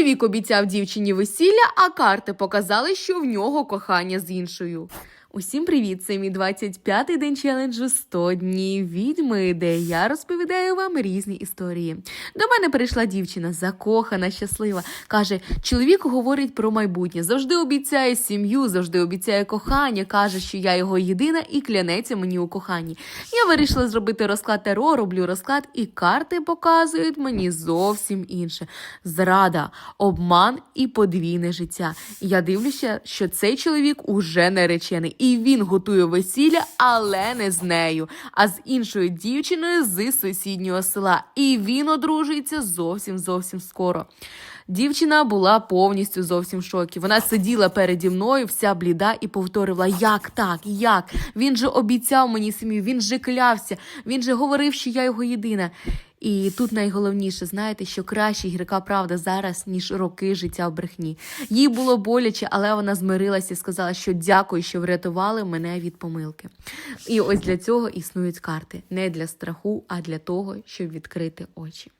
Чоловік обіцяв дівчині весілля, а карти показали, що в нього кохання з іншою. Усім привіт! Це мій 25-й день челенджу 100 днів відьми, де я розповідаю вам різні історії. До мене прийшла дівчина, закохана, щаслива. Каже: чоловік говорить про майбутнє, завжди обіцяє сім'ю, завжди обіцяє кохання, каже, що я його єдина і клянеться мені у коханні. Я вирішила зробити розклад Таро, роблю розклад, і карти показують мені зовсім інше: зрада, обман і подвійне життя. Я дивлюся, що цей чоловік уже наречений, і він готує весілля, але не з нею, а з іншою дівчиною з сусіднього села. І він одружується зовсім зовсім скоро. Дівчина була повністю зовсім в шокі. Вона сиділа переді мною, вся бліда, і повторювала: як так, як? Він же обіцяв мені сім'ю, він же клявся, він же говорив, що я його єдина. І тут найголовніше, знаєте, що краще гірка правда зараз, ніж роки життя в брехні. Їй було боляче, але вона змирилася і сказала, що дякую, що врятували мене від помилки. І ось для цього існують карти не для страху, а для того, щоб відкрити очі.